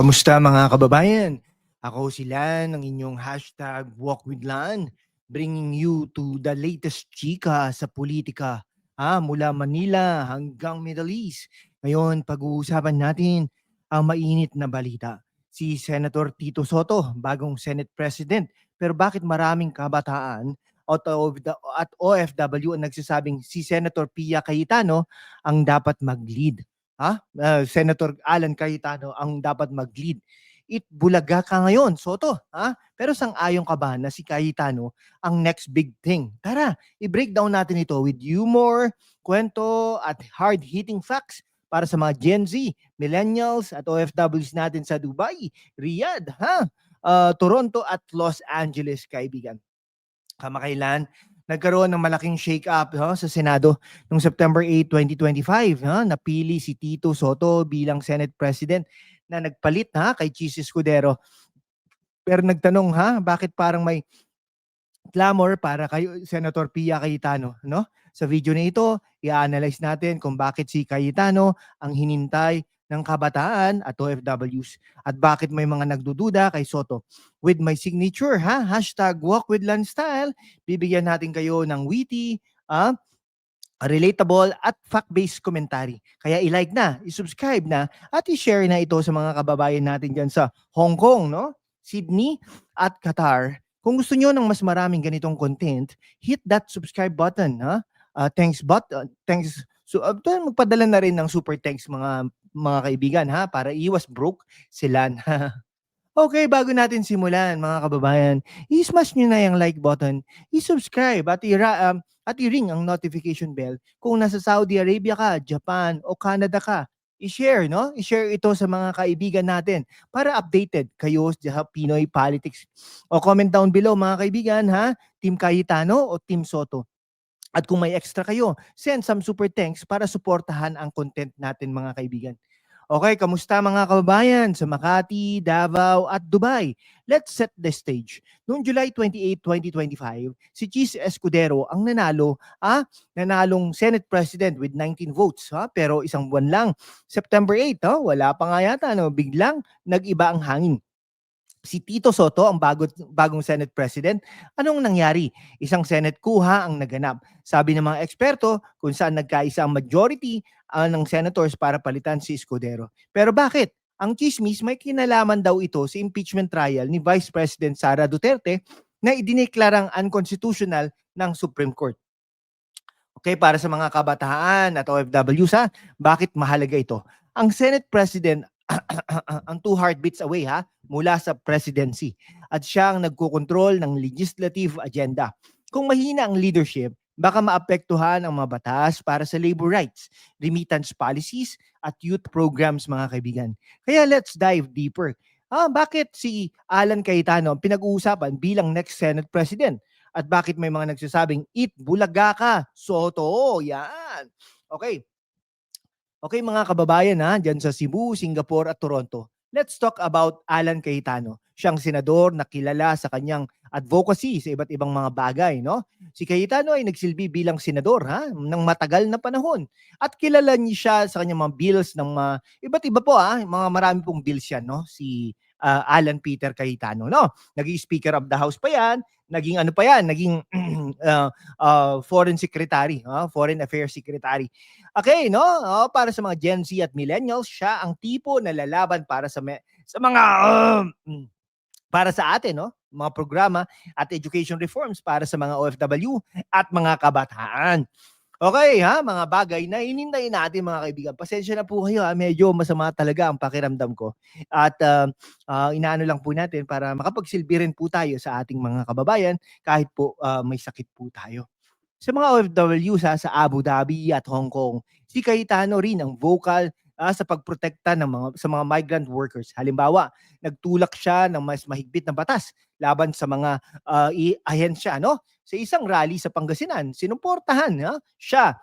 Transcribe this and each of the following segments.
Kamusta mga kababayan? Ako sila ng inyong hashtag Walk with Lan, bringing you to the latest chika sa politika. Ah, mula Manila hanggang Middle East. Ngayon, pag-uusapan natin ang mainit na balita. Si Senator Tito Soto, bagong Senate President. Pero bakit maraming kabataan at at OFW ang nagsasabing si Senator Pia Cayetano ang dapat mag-lead? Ha? Ah, Senator Alan Cayetano ang dapat mag-lead. It bulaga ka ngayon, Soto. Ha? Pero sang-ayon ka ba na si Cayetano ang next big thing? Tara, i-breakdown natin ito with humor, kwento, at hard-hitting facts para sa mga Gen Z, millennials, at OFWs natin sa Dubai, Riyadh, ha? Ah, Toronto at Los Angeles, kaibigan. Kamakailan, nagkaroon ng malaking shake-up ha, sa Senado noong September 8, 2025. Ha, napili si Tito Soto bilang Senate President na nagpalit ha, kay Chis Escudero. Pero nagtanong ha, bakit parang may clamor para kay Senator Pia Cayetano, no? Sa video na ito, i-analyze natin kung bakit si Cayetano ang hinintay ng kabataan at OFWs at bakit may mga nagdududa kay Soto. With my signature, ha? Hashtag walk with Lan style, bibigyan natin kayo ng witty, ah, relatable at fact-based commentary. Kaya i-like na, i-subscribe na, at i-share na ito sa mga kababayan natin dyan sa Hong Kong, no? Sydney at Qatar. Kung gusto nyo ng mas maraming ganitong content, hit that subscribe button, ha? Ah, thanks but thanks so uh, magpadala na rin ng super thanks mga mga kaibigan ha para iwas broke sila. okay, bago natin simulan mga kababayan, i-smash nyo na yung like button, i-subscribe at i-ra- um, at i-ring ang notification bell kung nasa Saudi Arabia ka, Japan o Canada ka. I-share, no? I-share ito sa mga kaibigan natin para updated kayo sa Pinoy politics. O comment down below mga kaibigan ha, Team Cayetano o Team Soto. At kung may extra kayo, send some super thanks para suportahan ang content natin mga kaibigan. Okay, kamusta mga kababayan sa Makati, Davao at Dubai? Let's set the stage. Noong July 28, 2025, si Chis Escudero ang nanalo, ah, nanalong Senate President with 19 votes. Ha? Pero isang buwan lang, September 8, ha? wala pa nga yata, no? biglang nag-iba ang hangin si Tito Soto ang bago, bagong Senate President, anong nangyari? Isang Senate kuha ang naganap. Sabi ng mga eksperto kung saan nagkaisa ang majority uh, ng senators para palitan si Escudero. Pero bakit? Ang chismis may kinalaman daw ito sa impeachment trial ni Vice President Sara Duterte na idineklarang unconstitutional ng Supreme Court. Okay, para sa mga kabataan at OFWs ha, bakit mahalaga ito? Ang Senate President ang two heartbeats away ha mula sa presidency at siya ang nagkokontrol ng legislative agenda. Kung mahina ang leadership, baka maapektuhan ang mga batas para sa labor rights, remittance policies at youth programs mga kaibigan. Kaya let's dive deeper. Ah, bakit si Alan Cayetano ang pinag-uusapan bilang next Senate President? At bakit may mga nagsasabing, it bulaga ka, Soto, yan. Okay, Okay mga kababayan ha, dyan sa Cebu, Singapore at Toronto. Let's talk about Alan Cayetano. Siyang senador na kilala sa kanyang advocacy sa iba't ibang mga bagay, no? Si Cayetano ay nagsilbi bilang senador ha ng matagal na panahon at kilala niya siya sa kanyang mga bills ng mga iba't iba po ha, mga marami pong bills yan, no? Si uh, Alan Peter Cayetano, no? Naging Speaker of the House pa yan, naging ano pa yan, naging uh, uh, Foreign Secretary, uh, Foreign Affairs Secretary. Okay, no? Oh, para sa mga Gen Z at millennials, siya ang tipo na lalaban para sa me- sa mga uh, para sa atin, no? Mga programa at education reforms para sa mga OFW at mga kabataan. Okay ha, mga bagay na inintay natin mga kaibigan. Pasensya na po kayo ha, medyo masama talaga ang pakiramdam ko. At uh, uh, inaano lang po natin para makapagsilbi rin po tayo sa ating mga kababayan kahit po uh, may sakit po tayo sa mga OFW sa, sa Abu Dhabi at Hong Kong. Si Cayetano rin ang vocal uh, sa pagprotekta ng mga sa mga migrant workers. Halimbawa, nagtulak siya ng mas mahigpit na batas laban sa mga uh, ahensya no sa isang rally sa Pangasinan. Sinuportahan ha, siya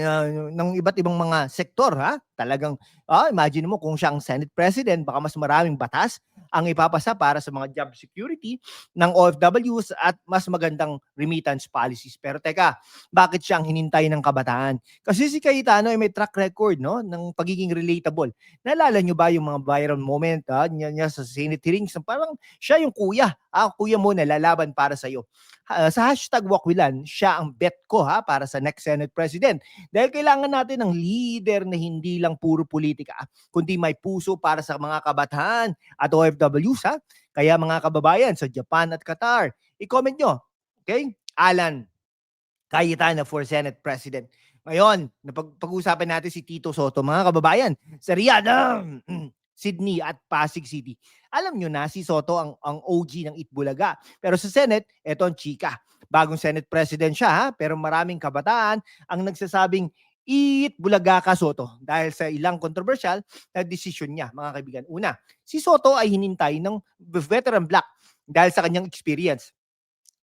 uh, ng iba't ibang mga sektor ha talagang, ah, imagine mo kung siya ang Senate President, baka mas maraming batas ang ipapasa para sa mga job security ng OFWs at mas magandang remittance policies. Pero teka, bakit siya ang hinintay ng kabataan? Kasi si Cayetano ay may track record no, ng pagiging relatable. Naalala nyo ba yung mga viral moment ah, niya, niya sa Senate hearings? Parang siya yung kuya. Ah, kuya mo na lalaban para sa'yo. Ha- sa hashtag Wakwilan, siya ang bet ko ha para sa next Senate President. Dahil kailangan natin ng leader na hindi lang puro politika, kundi may puso para sa mga kabataan at OFWs ha. Kaya mga kababayan sa Japan at Qatar, i-comment nyo. Okay? Alan Cayetano for Senate President. Ngayon, napag- pag-uusapan natin si Tito Soto, mga kababayan, sa Riyadh, Sydney at Pasig City. Alam nyo na, si Soto ang, ang OG ng Itbulaga. Pero sa Senate, eto ang chika. Bagong Senate President siya, ha? pero maraming kabataan ang nagsasabing, Eat Bulaga Soto dahil sa ilang controversial na desisyon niya, mga kaibigan. Una, si Soto ay hinintay ng veteran black dahil sa kanyang experience.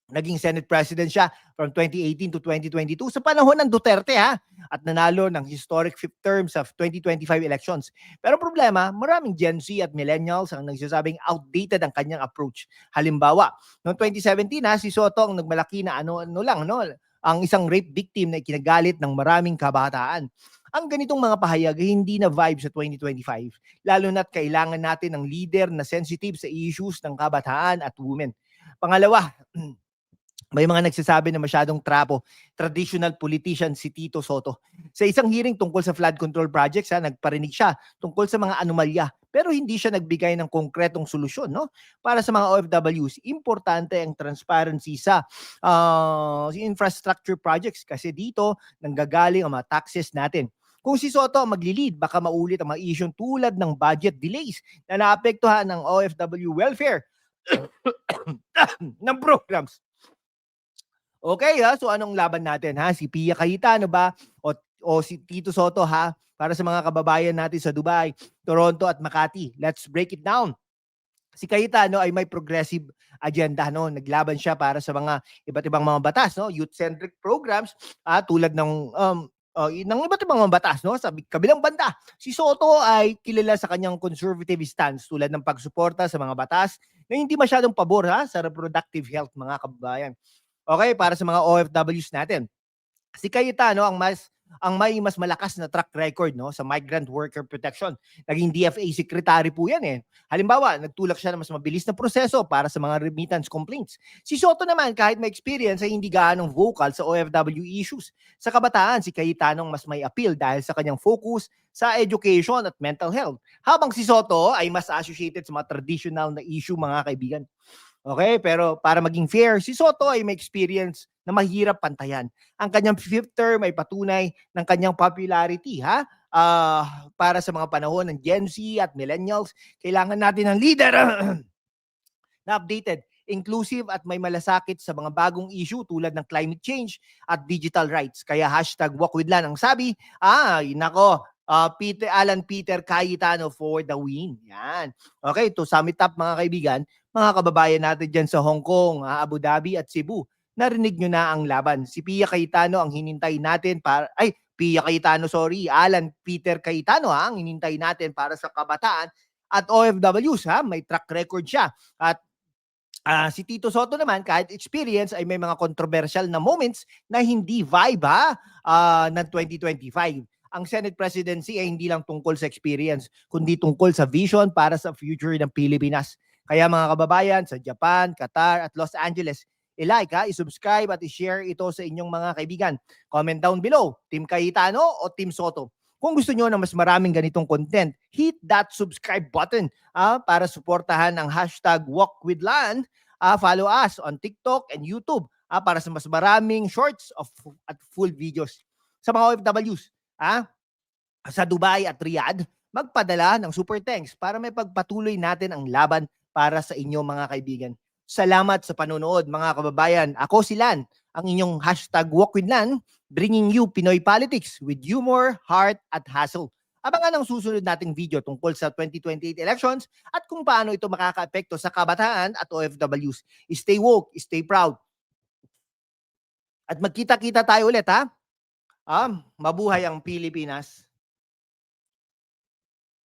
Naging Senate President siya from 2018 to 2022 sa panahon ng Duterte ha at nanalo ng historic fifth term sa 2025 elections. Pero problema, maraming Gen Z at millennials ang nagsasabing outdated ang kanyang approach. Halimbawa, noong 2017 ha, si Soto ang nagmalaki na ano-ano lang, no? Ang isang rape victim na ikinagalit ng maraming kabataan. Ang ganitong mga pahayag ay hindi na vibe sa 2025, lalo na't kailangan natin ng leader na sensitive sa issues ng kabataan at women. Pangalawa, may mga nagsasabi na masyadong trapo, traditional politician si Tito Soto. Sa isang hearing tungkol sa flood control projects, ha, nagparinig siya tungkol sa mga anomalya, pero hindi siya nagbigay ng konkretong solusyon. No? Para sa mga OFWs, importante ang transparency sa ah, infrastructure projects kasi dito nanggagaling ang mga taxes natin. Kung si Soto ang magli-lead, baka maulit ang mga issue tulad ng budget delays na naapektuhan ng OFW welfare ng programs. Okay ha, so anong laban natin ha? Si Pia Cayetano ba o, o si Tito Soto ha? Para sa mga kababayan natin sa Dubai, Toronto at Makati. Let's break it down. Si Cayetano ay may progressive agenda no naglaban siya para sa mga iba't ibang mga batas no youth centric programs ah, tulad ng um uh, ng iba't ibang mga batas no sa kabilang banda si Soto ay kilala sa kanyang conservative stance tulad ng pagsuporta sa mga batas na hindi masyadong pabor ha sa reproductive health mga kababayan Okay, para sa mga OFWs natin. Si Cayetano ang mas ang may mas malakas na track record no sa migrant worker protection. Naging DFA secretary po 'yan eh. Halimbawa, nagtulak siya ng mas mabilis na proseso para sa mga remittance complaints. Si Soto naman kahit may experience ay hindi gaanong vocal sa OFW issues. Sa kabataan, si Cayetano ang mas may appeal dahil sa kanyang focus sa education at mental health. Habang si Soto ay mas associated sa mga traditional na issue mga kaibigan. Okay, pero para maging fair, si Soto ay may experience na mahirap pantayan. Ang kanyang fifth term ay patunay ng kanyang popularity, ha? Ah, para sa mga panahon ng Gen Z at millennials, kailangan natin ng leader na updated, inclusive at may malasakit sa mga bagong issue tulad ng climate change at digital rights. Kaya hashtag walkwithlan ang sabi, ah, nako, ah, Peter Alan Peter Cayetano for the win. Yan. Okay, to sum it up mga kaibigan, mga kababayan natin dyan sa Hong Kong, ah, Abu Dhabi at Cebu, narinig nyo na ang laban. Si Pia Cayetano ang hinintay natin para, ay, Pia Cayetano, sorry, Alan Peter Cayetano ha, ang hinintay natin para sa kabataan at OFWs ha, may track record siya. At ah, si Tito Soto naman, kahit experience, ay may mga controversial na moments na hindi vibe ha, ah, ng 2025 ang Senate presidency ay hindi lang tungkol sa experience, kundi tungkol sa vision para sa future ng Pilipinas. Kaya mga kababayan sa Japan, Qatar at Los Angeles, i-like ha, i-subscribe at i-share ito sa inyong mga kaibigan. Comment down below, Team Cayetano o Team Soto. Kung gusto nyo ng mas maraming ganitong content, hit that subscribe button ah, para suportahan ang hashtag WalkWithLand. Ah, follow us on TikTok and YouTube ah, para sa mas maraming shorts of, at full videos. Sa mga OFWs, ah, sa Dubai at Riyadh, magpadala ng super thanks para may pagpatuloy natin ang laban para sa inyo mga kaibigan. Salamat sa panonood mga kababayan. Ako si Lan, ang inyong hashtag Walk with Lan, bringing you Pinoy politics with humor, heart, at hustle. Abangan ang susunod nating video tungkol sa 2028 elections at kung paano ito makakaapekto sa kabataan at OFWs. Stay woke, stay proud. At magkita-kita tayo ulit ha. Ah, mabuhay ang Pilipinas.